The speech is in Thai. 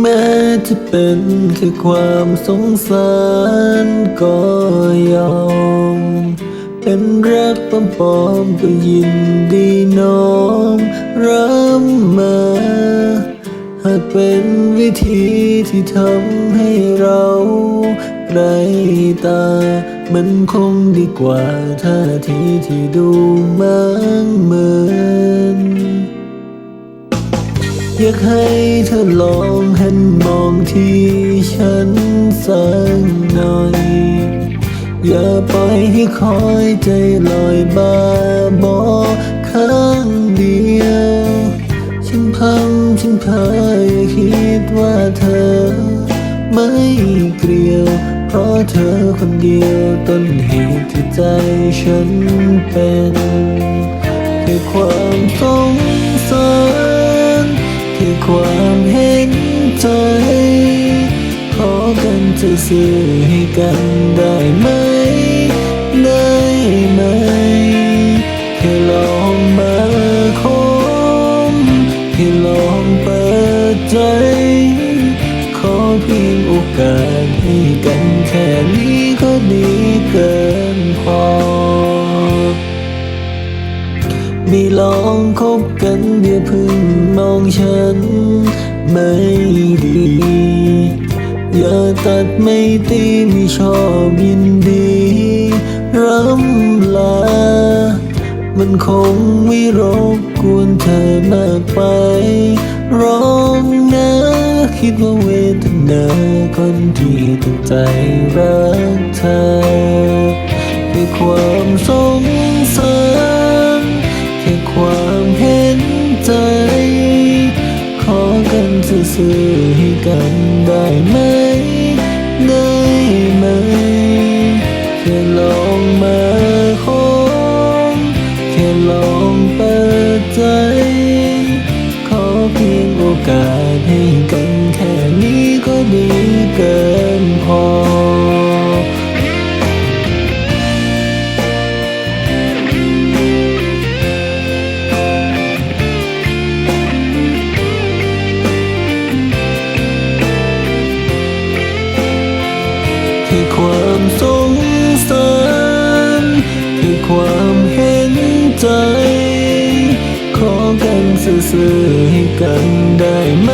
แม้จะเป็นแค่ความสงสารก็ยอม เป็นรักปลอมๆก็ยินดีน้อมรับมา หากเป็นวิธีที่ทำให้เรา ไรตา มันคงดีกว่าท่าทีที่ดูมั่งเหมือนอยากให้เธอลองหันมองที่ฉันสักหน่อย อย่าปล่อยให้คอยใจลอยบ้าบอข้างเดียว ฉันพังฉันพายคิดว่า เพราะเธอคนเดียวต้นเหตุที่ใจฉันเป็นที่ความสงสารที่ความเห็นใจ ขอกันจะสื่อให้กันได้ไหม เพียงโอกาสให้กันแค่นี้ก็ดีเกินพอ ไม่ลองคบกันเดี๋ยวพึ่งมองฉันไม่ดี อย่าตัดไม่ตีไม่ชอบยินดีรำลา มันคงไม่รบกวนเธอมากไปรอ คิดว่าเวทนาคนที่ตั้งใจรักเธอแค่ความสงสารแค่ความเห็นใจ ขอกันซื่อๆให้กันได้ไหมได้ไหมแค่ลองมาคมแค่ลองเปิดใจ ขอเพียงโอกาสให้ ให้ความสงสารให้ความเห็นใจ ขอกันซื่อๆให้กันได้ไหม